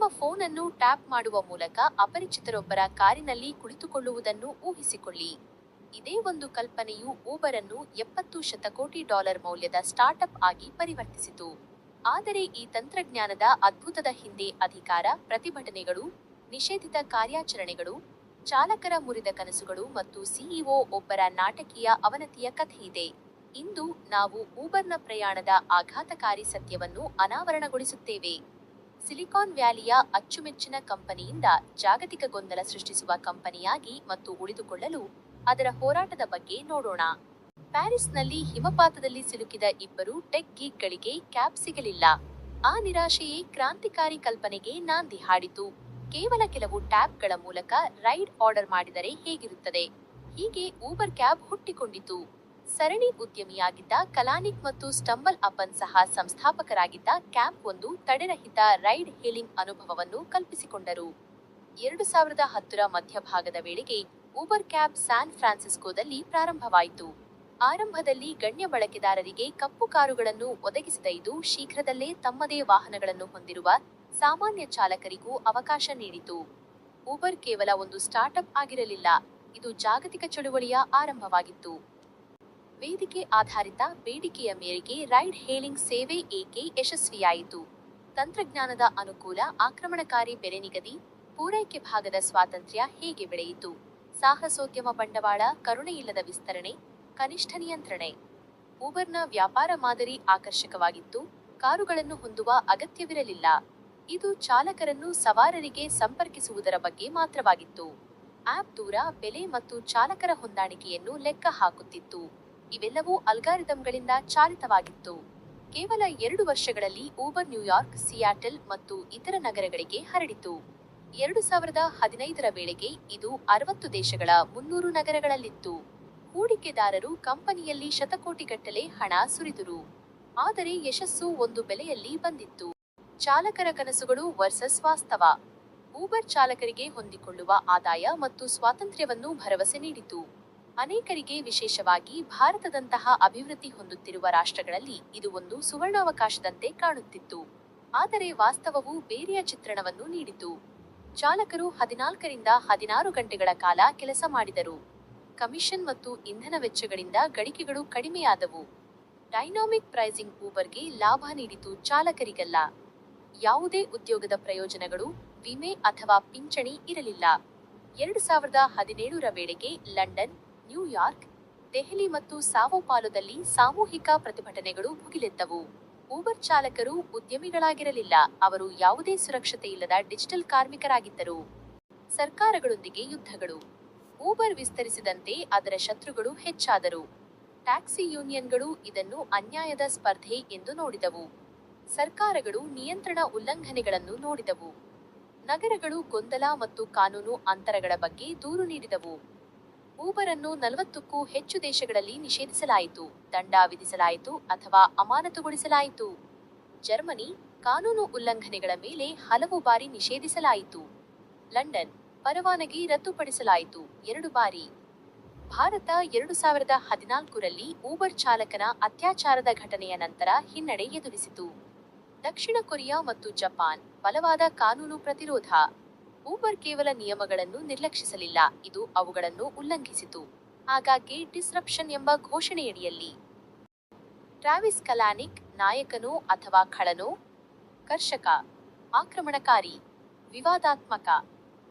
ನಿಮ್ಮ ಫೋನ್ ಅನ್ನು ಟ್ಯಾಪ್ ಮಾಡುವ ಮೂಲಕ ಅಪರಿಚಿತರೊಬ್ಬರ ಕಾರಿನಲ್ಲಿ ಕುಳಿತುಕೊಳ್ಳುವುದನ್ನು ಊಹಿಸಿಕೊಳ್ಳಿ. ಇದೇ ಒಂದು ಕಲ್ಪನೆಯು ಊಬರ್ ಅನ್ನು ಎಪ್ಪತ್ತು ಶತಕೋಟಿ ಡಾಲರ್ ಮೌಲ್ಯದ ಸ್ಟಾರ್ಟ್ಅಪ್ ಆಗಿ ಪರಿವರ್ತಿಸಿತು. ಆದರೆ ಈ ತಂತ್ರಜ್ಞಾನದ ಅದ್ಭುತದ ಹಿಂದೆ ಅಧಿಕಾರ, ಪ್ರತಿಭಟನೆಗಳು, ನಿಷೇಧಿತ ಕಾರ್ಯಾಚರಣೆಗಳು, ಚಾಲಕರ ಮುರಿದ ಕನಸುಗಳು ಮತ್ತು ಸಿಇಒ ಒಬ್ಬರ ನಾಟಕೀಯ ಅವನತಿಯ ಕಥೆಯಿದೆ ಇಂದು ನಾವು ಊಬರ್ನ ಪ್ರಯಾಣದ ಆಘಾತಕಾರಿ ಸತ್ಯವನ್ನು ಅನಾವರಣಗೊಳಿಸುತ್ತೇವೆ. ಸಿಲಿಕಾನ್ ವ್ಯಾಲಿಯ ಅಚ್ಚುಮೆಚ್ಚಿನ ಕಂಪನಿಯಿಂದ ಜಾಗತಿಕ ಗೊಂದಲ ಸೃಷ್ಟಿಸುವ ಕಂಪನಿಯಾಗಿ ಮತ್ತು ಉಳಿದುಕೊಳ್ಳಲು ಅದರ ಹೋರಾಟದ ಬಗ್ಗೆ ನೋಡೋಣ. ಪ್ಯಾರಿಸ್ನಲ್ಲಿ ಹಿಮಪಾತದಲ್ಲಿ ಸಿಲುಕಿದ ಇಬ್ಬರು ಟೆಕ್ ಗೀಕ್ಗಳಿಗೆ ಕ್ಯಾಬ್ ಸಿಗಲಿಲ್ಲ. ಆ ನಿರಾಶೆಯೇ ಕ್ರಾಂತಿಕಾರಿ ಕಲ್ಪನೆಗೆ ನಾಂದಿ ಹಾಡಿತು. ಕೇವಲ ಕೆಲವು ಟ್ಯಾಬ್ಗಳ ಮೂಲಕ ರೈಡ್ ಆರ್ಡರ್ ಮಾಡಿದರೆ ಹೇಗಿರುತ್ತದೆ? ಹೀಗೆ ಊಬರ್ ಕ್ಯಾಬ್ ಹುಟ್ಟಿಕೊಂಡಿತು. ಸರಣಿ ಉದ್ಯಮಿಯಾಗಿದ್ದ ಕಲಾನಿಕ್ ಮತ್ತು ಸ್ಟಂಬಲ್ ಅಪನ್ ಸಹ ಸಂಸ್ಥಾಪಕರಾಗಿದ್ದ ಕ್ಯಾಂಪ್ ಒಂದು ತಡೆರಹಿತ ರೈಡ್ ಹೇಲಿಂಗ್ ಅನುಭವವನ್ನು ಕಲ್ಪಿಸಿಕೊಂಡರು. ಎರಡು ಸಾವಿರದ ಹತ್ತರ ಮಧ್ಯಭಾಗದ ವೇಳೆಗೆ ಊಬರ್ ಕ್ಯಾಬ್ ಸ್ಯಾನ್ ಫ್ರಾನ್ಸಿಸ್ಕೋದಲ್ಲಿ ಪ್ರಾರಂಭವಾಯಿತು. ಆರಂಭದಲ್ಲಿ ಗಣ್ಯ ಬಳಕೆದಾರರಿಗೆ ಕಪ್ಪು ಕಾರುಗಳನ್ನು ಒದಗಿಸಿದ ಇದು ಶೀಘ್ರದಲ್ಲೇ ತಮ್ಮದೇ ವಾಹನಗಳನ್ನು ಹೊಂದಿರುವ ಸಾಮಾನ್ಯ ಚಾಲಕರಿಗೂ ಅವಕಾಶ ನೀಡಿತು. ಊಬರ್ ಕೇವಲ ಒಂದು ಸ್ಟಾರ್ಟ್ಅಪ್ ಆಗಿರಲಿಲ್ಲ, ಇದು ಜಾಗತಿಕ ಚಳುವಳಿಯ ಆರಂಭವಾಗಿತ್ತು. ವೇದಿಕೆ ಆಧಾರಿತ ಬೇಡಿಕೆಯ ಮೇರೆಗೆ ರೈಡ್ ಹೇಲಿಂಗ್ ಸೇವೆ ಏಕೆ ಯಶಸ್ವಿಯಾಯಿತು? ತಂತ್ರಜ್ಞಾನದ ಅನುಕೂಲ, ಆಕ್ರಮಣಕಾರಿ ಬೆಲೆ ನಿಗದಿ, ಪೂರೈಕೆ ಭಾಗದ ಸ್ವಾತಂತ್ರ್ಯ ಹೇಗೆ ಬೆಳೆಯಿತು? ಸಾಹಸೋದ್ಯಮ ಬಂಡವಾಳ, ಕರುಣೆಯಿಲ್ಲದ ವಿಸ್ತರಣೆ, ಕನಿಷ್ಠ ನಿಯಂತ್ರಣೆ. ಊಬರ್ನ ವ್ಯಾಪಾರ ಮಾದರಿ ಆಕರ್ಷಕವಾಗಿತ್ತು, ಕಾರುಗಳನ್ನು ಹೊಂದುವ ಅಗತ್ಯವಿರಲಿಲ್ಲ. ಇದು ಚಾಲಕರನ್ನು ಸವಾರರಿಗೆ ಸಂಪರ್ಕಿಸುವುದರ ಬಗ್ಗೆ ಮಾತ್ರವಾಗಿತ್ತು. ಆಪ್ ದೂರ ಬೆಲೆ ಮತ್ತು ಚಾಲಕರ ಹೊಂದಾಣಿಕೆಯನ್ನು ಲೆಕ್ಕ ಹಾಕುತ್ತಿತ್ತು. ಇವೆಲ್ಲವೂ ಅಲ್ಗಾರಿದಮ್ಗಳಿಂದ ಚಾಲಿತವಾಗಿತ್ತು. ಕೇವಲ ಎರಡು ವರ್ಷಗಳಲ್ಲಿ ಊಬರ್ ನ್ಯೂಯಾರ್ಕ್ ಸಿಯಾಟಲ್ ಮತ್ತು ಇತರ ನಗರಗಳಿಗೆ ಹರಡಿತು. ಎರಡು ಸಾವಿರದ ಹದಿನೈದರ ವೇಳೆಗೆ ಇದು ಅರವತ್ತು ದೇಶಗಳ ಮುನ್ನೂರು ನಗರಗಳಲ್ಲಿತ್ತು. ಹೂಡಿಕೆದಾರರು ಕಂಪನಿಯಲ್ಲಿ ಶತಕೋಟಿಗಟ್ಟಲೆ ಹಣ ಸುರಿದರು. ಆದರೆ ಯಶಸ್ಸು ಒಂದು ಬೆಲೆಯಲ್ಲಿ ಬಂದಿತ್ತು. ಚಾಲಕರ ಕನಸುಗಳು ವರ್ಸಸ್ ವಾಸ್ತವ. ಊಬರ್ ಚಾಲಕರಿಗೆ ಹೊಂದಿಕೊಳ್ಳುವ ಆದಾಯ ಮತ್ತು ಸ್ವಾತಂತ್ರ್ಯವನ್ನು ಭರವಸೆ ನೀಡಿತು. ಅನೇಕರಿಗೆ ವಿಶೇಷವಾಗಿ ಭಾರತದಂತಹ ಅಭಿವೃದ್ಧಿ ಹೊಂದುತ್ತಿರುವ ರಾಷ್ಟ್ರಗಳಲ್ಲಿ ಇದು ಒಂದು ಸುವರ್ಣಾವಕಾಶದಂತೆ ಕಾಣುತ್ತಿತ್ತು. ಆದರೆ ವಾಸ್ತವವು ಬೇರೆಯ ಚಿತ್ರಣವನ್ನು ನೀಡಿತು. ಚಾಲಕರು ಹದಿನಾಲ್ಕರಿಂದ ಹದಿನಾರು ಗಂಟೆಗಳ ಕಾಲ ಕೆಲಸ ಮಾಡಿದರು. ಕಮಿಷನ್ ಮತ್ತು ಇಂಧನ ವೆಚ್ಚಗಳಿಂದ ಗಳಿಕೆಗಳು ಕಡಿಮೆಯಾದವು. ಡೈನಾಮಿಕ್ ಪ್ರೈಸಿಂಗ್ ಊಬರ್ಗೆ ಲಾಭ ನೀಡಿತು ಚಾಲಕರಿಗಲ್ಲ. ಯಾವುದೇ ಉದ್ಯೋಗದ ಪ್ರಯೋಜನಗಳು, ವಿಮೆ ಅಥವಾ ಪಿಂಚಣಿ ಇರಲಿಲ್ಲ. ಎರಡು ಸಾವಿರದ ಹದಿನೇಳರ ವೇಳೆಗೆ ಲಂಡನ್ ನ್ಯೂಯಾರ್ಕ್, ದೆಹಲಿ ಮತ್ತು ಸಾವೋಪಾಲೊದಲ್ಲಿ ಸಾಮೂಹಿಕ ಪ್ರತಿಭಟನೆಗಳು ಭುಗಿಲೆದ್ದವು ಊಬರ್ ಚಾಲಕರು ಉದ್ಯಮಿಗಳಾಗಿರಲಿಲ್ಲ. ಅವರು ಯಾವುದೇ ಸುರಕ್ಷತೆ ಇಲ್ಲದ ಡಿಜಿಟಲ್ ಕಾರ್ಮಿಕರಾಗಿದ್ದರು. ಸರ್ಕಾರಗಳೊಂದಿಗೆ ಯುದ್ಧಗಳು. ಊಬರ್ ವಿಸ್ತರಿಸಿದಂತೆ ಅದರ ಶತ್ರುಗಳು ಹೆಚ್ಚಾದರು. ಟ್ಯಾಕ್ಸಿ ಯೂನಿಯನ್ಗಳು ಇದನ್ನು ಅನ್ಯಾಯದ ಸ್ಪರ್ಧೆ ಎಂದು ನೋಡಿದವು. ಸರ್ಕಾರಗಳು ನಿಯಂತ್ರಣ ಉಲ್ಲಂಘನೆಗಳನ್ನು ನೋಡಿದವು. ನಗರಗಳು ಗೊಂದಲ ಮತ್ತು ಕಾನೂನು ಅಂತರಗಳ ಬಗ್ಗೆ ದೂರು ನೀಡಿದವು. ಊಬರ್ ಅನ್ನು ನಲವತ್ತಕ್ಕೂ ಹೆಚ್ಚು ದೇಶಗಳಲ್ಲಿ ನಿಷೇಧಿಸಲಾಯಿತು. ದಂಡ ವಿಧಿಸಲಾಯಿತು ಅಥವಾ ಅಮಾನತುಗೊಳಿಸಲಾಯಿತು. ಜರ್ಮನಿ ಕಾನೂನು ಉಲ್ಲಂಘನೆಗಳ ಮೇಲೆ ಹಲವು ಬಾರಿ ನಿಷೇಧಿಸಲಾಯಿತು. ಲಂಡನ್ ಪರವಾನಗಿ ರದ್ದುಪಡಿಸಲಾಯಿತು ಎರಡು ಬಾರಿ. ಭಾರತ ಎರಡು ಸಾವಿರದ ಹದಿನಾಲ್ಕರಲ್ಲಿ ಊಬರ್ ಚಾಲಕನ ಅತ್ಯಾಚಾರದ ಘಟನೆಯ ನಂತರ ಹಿನ್ನಡೆ ಎದುರಿಸಿತು. ದಕ್ಷಿಣ ಕೊರಿಯಾ ಮತ್ತು ಜಪಾನ್ ಬಲವಾದ ಕಾನೂನು ಪ್ರತಿರೋಧ. ಊಬರ್ ಕೇವಲ ನಿಯಮಗಳನ್ನು ನಿರ್ಲಕ್ಷಿಸಲಿಲ್ಲ, ಇದು ಅವುಗಳನ್ನು ಉಲ್ಲಂಘಿಸಿತು. ಹಾಗಾಗಿ ಡಿಸ್ರಪ್ಷನ್ ಎಂಬ ಘೋಷಣೆಯಡಿಯಲ್ಲಿ. ಟ್ರಾವಿಸ್ ಕಲಾನಿಕ್, ನಾಯಕನೋ ಅಥವಾ ಖಳನೋ? ಕರ್ಷಕ, ಆಕ್ರಮಣಕಾರಿ, ವಿವಾದಾತ್ಮಕ.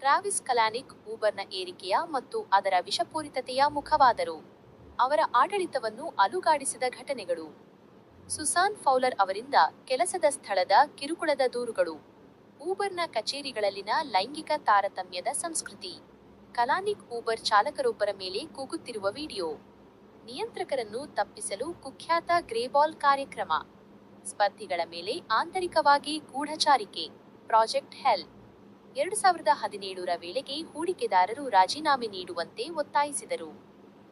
ಟ್ರಾವಿಸ್ ಕಲಾನಿಕ್ ಊಬರ್ನ ಏರಿಕೆಯ ಮತ್ತು ಅದರ ವಿಷಪೂರಿತತೆಯ ಮುಖವಾದರು. ಅವರ ಆಡಳಿತವನ್ನು ಅಲುಗಾಡಿಸಿದ ಘಟನೆಗಳು. ಸುಸಾನ್ ಫೌಲರ್ ಅವರಿಂದ ಕೆಲಸದ ಸ್ಥಳದ ಕಿರುಕುಳದ ದೂರುಗಳು. ಊಬರ್ನ ಕಚೇರಿಗಳಲ್ಲಿನ ಲೈಂಗಿಕ ತಾರತಮ್ಯದ ಸಂಸ್ಕೃತಿ. ಕಲಾನಿಕ್ ಊಬರ್ ಚಾಲಕರೊಬ್ಬರ ಮೇಲೆ ಕೂಗುತ್ತಿರುವ ವಿಡಿಯೋ. ನಿಯಂತ್ರಕರನ್ನು ತಪ್ಪಿಸಲು ಕುಖ್ಯಾತ ಗ್ರೇಬಾಲ್ ಕಾರ್ಯಕ್ರಮ. ಸ್ಪರ್ಧಿಗಳ ಮೇಲೆ ಆಂತರಿಕವಾಗಿ ಗೂಢಚಾರಿಕೆ. ಪ್ರಾಜೆಕ್ಟ್ ಹೆಲ್. ಎರಡು ಸಾವಿರದ ಹದಿನೇಳರ ವೇಳೆಗೆ ಹೂಡಿಕೆದಾರರು ರಾಜೀನಾಮೆ ನೀಡುವಂತೆ ಒತ್ತಾಯಿಸಿದರು.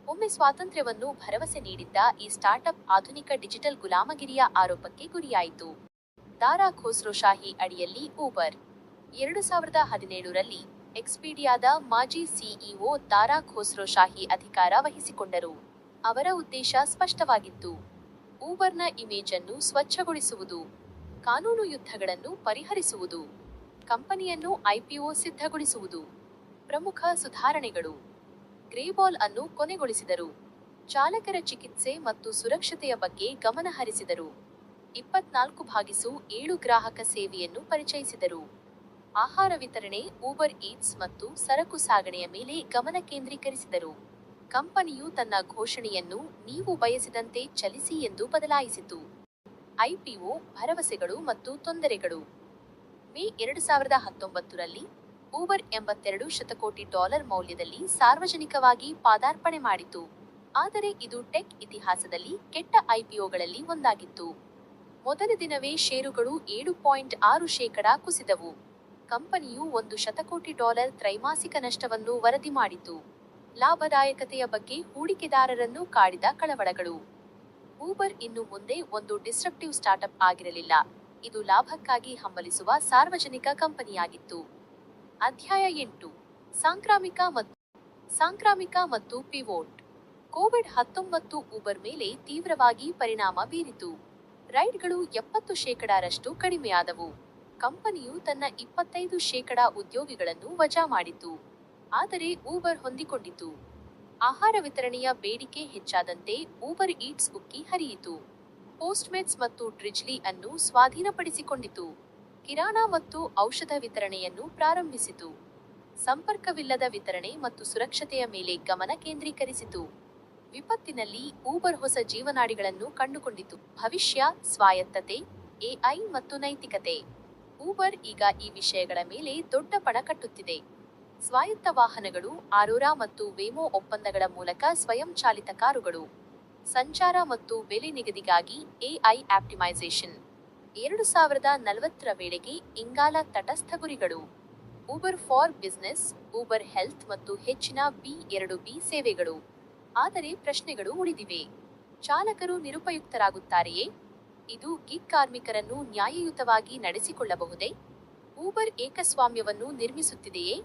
ಒಮ್ಮೆ ಸ್ವಾತಂತ್ರ್ಯವನ್ನು ಭರವಸೆ ನೀಡಿದ್ದ ಈ ಸ್ಟಾರ್ಟ್ಅಪ್ ಆಧುನಿಕ ಡಿಜಿಟಲ್ ಗುಲಾಮಗಿರಿಯ ಆರೋಪಕ್ಕೆ ಗುರಿಯಾಯಿತು. ದಾರಾ ಖೋಸ್ರೋಶಾಹಿ ಅಡಿಯಲ್ಲಿ ಊಬರ್. ಎರಡು ಸಾವಿರದ ಹದಿನೇಳರಲ್ಲಿ ಎಕ್ಸ್ಪೀಡಿಯಾದ ಮಾಜಿ ಸಿಇಒ ದಾರಾ ಖೋಸ್ರೋಶಾಹಿ ಅಧಿಕಾರ ವಹಿಸಿಕೊಂಡರು. ಅವರ ಉದ್ದೇಶ ಸ್ಪಷ್ಟವಾಗಿತ್ತು. ಊಬರ್ನ ಇಮೇಜ್ ಅನ್ನು ಸ್ವಚ್ಛಗೊಳಿಸುವುದು, ಕಾನೂನು ಯುದ್ಧಗಳನ್ನು ಪರಿಹರಿಸುವುದು, ಕಂಪನಿಯನ್ನು ಐಪಿಒ ಸಿದ್ಧಗೊಳಿಸುವುದು. ಪ್ರಮುಖ ಸುಧಾರಣೆಗಳು. ಗ್ರೇಬಾಲ್ ಅನ್ನು ಕೊನೆಗೊಳಿಸಿದರು. ಚಾಲಕರ ಚಿಕಿತ್ಸೆ ಮತ್ತು ಸುರಕ್ಷತೆಯ ಬಗ್ಗೆ ಗಮನ ಹರಿಸಿದರು ಇಪ್ಪತ್ನಾಲ್ಕು ಭಾಗಿಸು ಏಳು ಗ್ರಾಹಕ ಸೇವೆಯನ್ನು ಪರಿಚಯಿಸಿದರು. ಆಹಾರ ವಿತರಣೆ ಊಬರ್ ಈಟ್ಸ್ ಮತ್ತು ಸರಕು ಸಾಗಣೆಯ ಮೇಲೆ ಗಮನ ಕೇಂದ್ರೀಕರಿಸಿದರು. ಕಂಪನಿಯು ತನ್ನ ಘೋಷಣೆಯನ್ನು ನೀವು ಬಯಸಿದಂತೆ ಚಲಿಸಿ ಎಂದು ಬದಲಾಯಿಸಿತು. ಐಪಿಒ ಭರವಸೆಗಳು ಮತ್ತು ತೊಂದರೆಗಳು. ಮೇ ಎರಡು ಸಾವಿರದ ಹತ್ತೊಂಬತ್ತರಲ್ಲಿ ಊಬರ್ ಎಂಬತ್ತೆರಡು ಶತಕೋಟಿ ಡಾಲರ್ ಮೌಲ್ಯದಲ್ಲಿ ಸಾರ್ವಜನಿಕವಾಗಿ ಪಾದಾರ್ಪಣೆ ಮಾಡಿತು. ಆದರೆ ಇದು ಟೆಕ್ ಇತಿಹಾಸದಲ್ಲಿ ಕೆಟ್ಟ ಐಪಿಒಗಳಲ್ಲಿ ಒಂದಾಗಿತ್ತು. ಮೊದಲ ದಿನವೇ ಷೇರುಗಳು ಏಳು ಪಾಯಿಂಟ್ ಆರು ಶೇಕಡಾ ಕುಸಿದವು. ಕಂಪನಿಯು ಒಂದು ಶತಕೋಟಿ ಡಾಲರ್ ತ್ರೈಮಾಸಿಕ ನಷ್ಟವನ್ನು ವರದಿ ಮಾಡಿತು ಲಾಭದಾಯಕತೆಯ ಬಗ್ಗೆ ಹೂಡಿಕೆದಾರರನ್ನು ಕಾಡಿದ ಕಳವಳಗಳು. ಊಬರ್ ಇನ್ನು ಮುಂದೆ ಒಂದು ಡಿಸ್ಟ್ರಪ್ಟಿವ್ ಸ್ಟಾರ್ಟ್ಅಪ್ ಆಗಿರಲಿಲ್ಲ. ಇದು ಲಾಭಕ್ಕಾಗಿ ಹಂಬಲಿಸುವ ಸಾರ್ವಜನಿಕ ಕಂಪನಿಯಾಗಿತ್ತು. ಅಧ್ಯಾಯ ಎಂಟು. ಸಾಂಕ್ರಾಮಿಕ ಮತ್ತು ಸಾಂಕ್ರಾಮಿಕ ಮತ್ತು ಪಿವೋಟ್. ಕೋವಿಡ್ ಹತ್ತೊಂಬತ್ತು ಊಬರ್ ಮೇಲೆ ತೀವ್ರವಾಗಿ ಪರಿಣಾಮ ಬೀರಿತು. ರೈಡ್ಗಳು ಎಪ್ಪತ್ತು ಶೇಕಡಾರಷ್ಟು ಕಡಿಮೆಯಾದವು. ಕಂಪನಿಯು ತನ್ನ ಇಪ್ಪತ್ತೈದು ಶೇಕಡಾ ಉದ್ಯೋಗಿಗಳನ್ನು ವಜಾ ಮಾಡಿತು. ಆದರೆ ಊಬರ್ ಹೊಂದಿಕೊಂಡಿತು. ಆಹಾರ ವಿತರಣೆಯ ಬೇಡಿಕೆ ಹೆಚ್ಚಾದಂತೆ ಊಬರ್ ಈಟ್ಸ್ ಉಕ್ಕಿ ಹರಿಯಿತು. ಪೋಸ್ಟ್ಮೆಟ್ಸ್ ಮತ್ತು ಡ್ರಿಜ್ಲಿ ಅನ್ನು ಸ್ವಾಧೀನಪಡಿಸಿಕೊಂಡಿತು. ಕಿರಾಣ ಮತ್ತು ಔಷಧ ವಿತರಣೆಯನ್ನು ಪ್ರಾರಂಭಿಸಿತು. ಸಂಪರ್ಕವಿಲ್ಲದ ವಿತರಣೆ ಮತ್ತು ಸುರಕ್ಷತೆಯ ಮೇಲೆ ಗಮನ ಕೇಂದ್ರೀಕರಿಸಿತು. ವಿಪತ್ತಿನಲ್ಲಿ ಊಬರ್ ಹೊಸ ಜೀವನಾಡಿಗಳನ್ನು ಕಂಡುಕೊಂಡಿತು. ಭವಿಷ್ಯ, ಸ್ವಾಯತ್ತತೆ, ಎಐ ಮತ್ತು ನೈತಿಕತೆ. ಊಬರ್ ಈಗ ಈ ವಿಷಯಗಳ ಮೇಲೆ ದೊಡ್ಡ ಪಣ ಕಟ್ಟುತ್ತಿದೆ. ಸ್ವಾಯತ್ತ ವಾಹನಗಳು, ಆರೋರಾ ಮತ್ತು ವೇಮೋ ಒಪ್ಪಂದಗಳ ಮೂಲಕ ಸ್ವಯಂಚಾಲಿತ ಕಾರುಗಳು. ಸಂಚಾರ ಮತ್ತು ಬೆಲೆ ನಿಗದಿಗಾಗಿ ಎಐ ಆಪ್ಟಿಮೈಸೇಷನ್. ಎರಡು ಸಾವಿರದ ನಲವತ್ತರ ವೇಳೆಗೆ ಇಂಗಾಲ ತಟಸ್ಥ ಗುರಿಗಳು. Uber for business Uber health ಮತ್ತು ಹೆಚ್ಚಿನ ಬಿ ಎರಡು ಬಿ ಸೇವೆಗಳು. ಆದರೆ ಪ್ರಶ್ನೆಗಳು ಉಳಿದಿವೆ. ಚಾಲಕರು ನಿರುಪಯುಕ್ತರಾಗುತ್ತಾರೆಯೇ? ಇದು ಗಿಗ್ ಕಾರ್ಮಿಕರನ್ನು ನ್ಯಾಯಯುತವಾಗಿ ನಡೆಸಿಕೊಳ್ಳಬಹುದೇ? ಊಬರ್ ಏಕಸ್ವಾಮ್ಯವನ್ನು ನಿರ್ಮಿಸುತ್ತಿದೆಯೇ?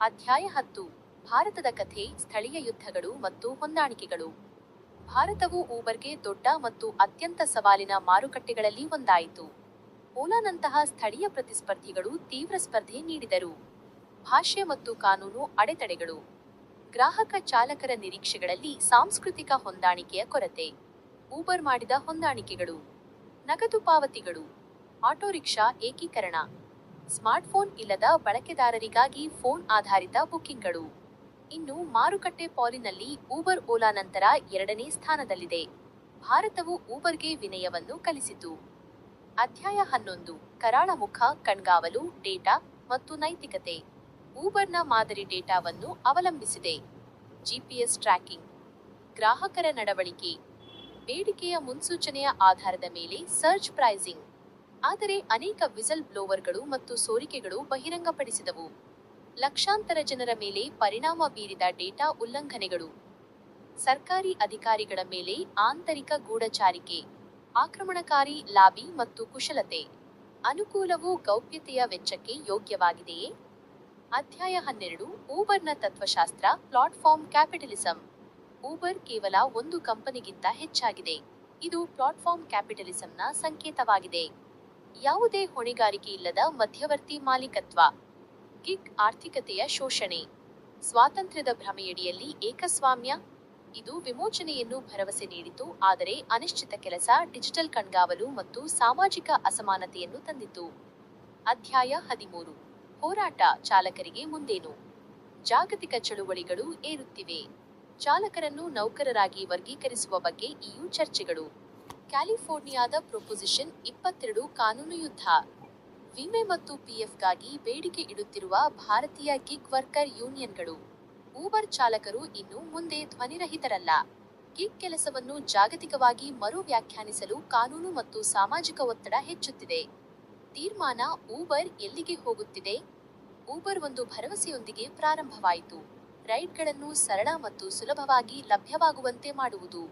ಅಧ್ಯಾಯ ಹತ್ತು. ಭಾರತದ ಕಥೆ, ಸ್ಥಳೀಯ ಯುದ್ಧಗಳು ಮತ್ತು ಹೊಂದಾಣಿಕೆಗಳು. ಭಾರತವು ಊಬರ್ಗೆ ದೊಡ್ಡ ಮತ್ತು ಅತ್ಯಂತ ಸವಾಲಿನ ಮಾರುಕಟ್ಟೆಗಳಲ್ಲಿ ಒಂದಾಯಿತು. ಓಲಾನಂತಹ ಸ್ಥಳೀಯ ಪ್ರತಿಸ್ಪರ್ಧಿಗಳು ತೀವ್ರ ಸ್ಪರ್ಧೆ ನೀಡಿದರು. ಭಾಷೆ ಮತ್ತು ಕಾನೂನು ಅಡೆತಡೆಗಳು. ಗ್ರಾಹಕ ಚಾಲಕರ ನಿರೀಕ್ಷೆಗಳಲ್ಲಿ ಸಾಂಸ್ಕೃತಿಕ ಹೊಂದಾಣಿಕೆಯ ಕೊರತೆ. ಊಬರ್ ಮಾಡಿದ ಹೊಂದಾಣಿಕೆಗಳು. ನಗದು ಪಾವತಿಗಳು. ಆಟೋ ರಿಕ್ಷಾ ಏಕೀಕರಣ. ಸ್ಮಾರ್ಟ್ಫೋನ್ ಇಲ್ಲದ ಬಳಕೆದಾರರಿಗಾಗಿ ಫೋನ್ ಆಧಾರಿತ ಬುಕ್ಕಿಂಗ್ಗಳು ಇನ್ನು ಮಾರುಕಟ್ಟೆ ಪಾಲಿನಲ್ಲಿ ಊಬರ್ ಓಲಾ ನಂತರ ಎರಡನೇ ಸ್ಥಾನದಲ್ಲಿದೆ. ಭಾರತವು ಊಬರ್ಗೆ ವಿನಯವನ್ನು ಕಲಿಸಿತು. ಅಧ್ಯಾಯ ಹನ್ನೊಂದು. ಕರಾಳ ಮುಖ, ಕಣ್ಗಾವಲು, ಡೇಟಾ ಮತ್ತು ನೈತಿಕತೆ. ಊಬರ್ನ ಮಾದರಿ ಡೇಟಾವನ್ನು ಅವಲಂಬಿಸಿದೆ. ಜಿಪಿಎಸ್ ಟ್ರ್ಯಾಕಿಂಗ್, ಗ್ರಾಹಕರ ನಡವಳಿಕೆ, ಬೇಡಿಕೆಯ ಮುನ್ಸೂಚನೆಯ ಆಧಾರದ ಮೇಲೆ ಸರ್ಚ್ ಪ್ರೈಸಿಂಗ್, ಆದರೆ ಅನೇಕ ವಿಸಲ್ ಬ್ಲೋವರ್ಗಳು ಮತ್ತು ಸೋರಿಕೆಗಳು ಬಹಿರಂಗಪಡಿಸಿದವು. ಲಕ್ಷಾಂತರ ಜನರ ಮೇಲೆ ಪರಿಣಾಮ ಬೀರಿದ ಡೇಟಾ ಉಲ್ಲಂಘನೆಗಳು. ಸರ್ಕಾರಿ ಅಧಿಕಾರಿಗಳ ಮೇಲೆ ಆಂತರಿಕ ಗೂಢಚಾರಿಕೆ, ಆಕ್ರಮಣಕಾರಿ ಲಾಬಿ ಮತ್ತು ಕುಶಲತೆ, ಅನುಕೂಲವು ಗೌಪ್ಯತೆಯ ವೆಚ್ಚಕ್ಕೆ ಯೋಗ್ಯವಾಗಿದೆಯೇ? ಅಧ್ಯಾಯ ಹನ್ನೆರಡು, ಊಬರ್ನ ತತ್ವಶಾಸ್ತ್ರ, ಪ್ಲಾಟ್ಫಾರ್ಮ್ ಕ್ಯಾಪಿಟಲಿಸಂ. ಊಬರ್ ಕೇವಲ ಒಂದು ಕಂಪನಿಗಿಂತ ಹೆಚ್ಚಾಗಿದೆ. ಇದು ಪ್ಲಾಟ್ಫಾರ್ಮ್ ಕ್ಯಾಪಿಟಲಿಸಂನ ಸಂಕೇತವಾಗಿದೆ. ಯಾವುದೇ ಹೊಣೆಗಾರಿಕೆ ಇಲ್ಲದ ಮಧ್ಯವರ್ತಿ ಮಾಲೀಕತ್ವ. ಗಿಗ್ ಆರ್ಥಿಕತೆಯ ಶೋಷಣೆ. ಸ್ವಾತಂತ್ರ್ಯದ ಭ್ರಮೆಯಡಿಯಲ್ಲಿ ಏಕಸ್ವಾಮ್ಯ. ಇದು ವಿಮೋಚನೆಯನ್ನು ಭರವಸೆ ನೀಡಿತು, ಆದರೆ ಅನಿಶ್ಚಿತ ಕೆಲಸ, ಡಿಜಿಟಲ್ ಕಣ್ಗಾವಲು ಮತ್ತು ಸಾಮಾಜಿಕ ಅಸಮಾನತೆಯನ್ನು ತಂದಿತು. ಅಧ್ಯಾಯ ಹದಿಮೂರು. ಹೋರಾಟ ಚಾಲಕರಿಗೆ ಮುಂದೇನು? ಜಾಗತಿಕ ಚಳುವಳಿಗಳು ಏರುತ್ತಿವೆ. ಚಾಲಕರನ್ನು ನೌಕರರಾಗಿ ವರ್ಗೀಕರಿಸುವ ಬಗ್ಗೆ ಇಯು ಚರ್ಚೆಗಳು. ಕ್ಯಾಲಿಫೋರ್ನಿಯಾದ ಪ್ರೊಪೊಸಿಷನ್ ಇಪ್ಪತ್ತೆರಡು ಕಾನೂನು ಯುದ್ಧ. ವಿಮೆ ಮತ್ತು ಪಿಎಫ್ಗಾಗಿ ಬೇಡಿಕೆ ಇಡುತ್ತಿರುವ ಭಾರತೀಯ ಗಿಗ್ ವರ್ಕರ್ ಯೂನಿಯನ್ಗಳು. ಊಬರ್ ಚಾಲಕರು ಇನ್ನು ಮುಂದೆ ಧ್ವನಿರಹಿತರಲ್ಲ. ಗಿಗ್ ಕೆಲಸವನ್ನು ಜಾಗತಿಕವಾಗಿ ಮರು ವ್ಯಾಖ್ಯಾನಿಸಲು ಕಾನೂನು ಮತ್ತು ಸಾಮಾಜಿಕ ಒತ್ತಡ ಹೆಚ್ಚುತ್ತಿದೆ. ತೀರ್ಮಾನ ಊಬರ್ ಎಲ್ಲಿಗೆ ಹೋಗುತ್ತಿದೆ? ಊಬರ್ ಒಂದು ಭರವಸೆಯೊಂದಿಗೆ ಪ್ರಾರಂಭವಾಯಿತು. ರೈಡ್ಗಳನ್ನು ಸರಳ ಮತ್ತು ಸುಲಭವಾಗಿ ಲಭ್ಯವಾಗುವಂತೆ ಮಾಡುವುದು.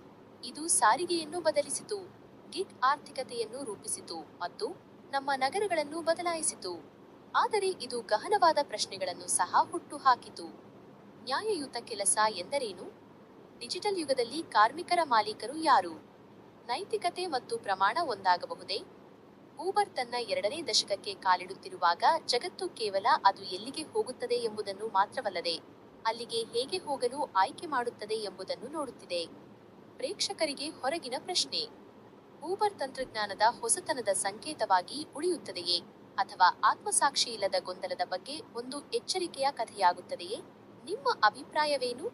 ಇದು ಸಾರಿಗೆಯನ್ನು ಬದಲಿಸಿತು. ಗಿಗ್ ಆರ್ಥಿಕತೆಯನ್ನು ರೂಪಿಸಿತು ಮತ್ತು ನಮ್ಮ ನಗರಗಳನ್ನು ಬದಲಾಯಿಸಿತು. ಆದರೆ ಇದು ಗಹನವಾದ ಪ್ರಶ್ನೆಗಳನ್ನು ಸಹ ಹುಟ್ಟುಹಾಕಿತು. ನ್ಯಾಯಯುತ ಕೆಲಸ ಎಂದರೇನು? ಡಿಜಿಟಲ್ ಯುಗದಲ್ಲಿ ಕಾರ್ಮಿಕರ ಮಾಲೀಕರು ಯಾರು? ನೈತಿಕತೆ ಮತ್ತು ಪ್ರಮಾಣ ಒಂದಾಗಬಹುದೇ? ಊಬರ್ ತನ್ನ ಎರಡನೇ ದಶಕಕ್ಕೆ ಕಾಲಿಡುತ್ತಿರುವಾಗ ಜಗತ್ತು ಕೇವಲ ಅದು ಎಲ್ಲಿಗೆ ಹೋಗುತ್ತದೆ ಎಂಬುದನ್ನು ಮಾತ್ರವಲ್ಲದೆ ಅಲ್ಲಿಗೆ ಹೇಗೆ ಹೋಗಲು ಆಯ್ಕೆ ಮಾಡುತ್ತದೆ ಎಂಬುದನ್ನು ನೋಡುತ್ತಿದೆ. ಪ್ರೇಕ್ಷಕರಿಗೆ ಹೊರಗಿನ ಪ್ರಶ್ನೆ, ಊಬರ್ ತಂತ್ರಜ್ಞಾನದ ಹೊಸತನದ ಸಂಕೇತವಾಗಿ ಉಳಿಯುತ್ತದೆಯೇ ಅಥವಾ ಆತ್ಮಸಾಕ್ಷಿ ಇಲ್ಲದ ಗೊಂದಲದ ಬಗ್ಗೆ ಒಂದು ಎಚ್ಚರಿಕೆಯ ಕಥೆಯಾಗುತ್ತದೆಯೇ? ನಿಮ್ಮ ಅಭಿಪ್ರಾಯವೇನು?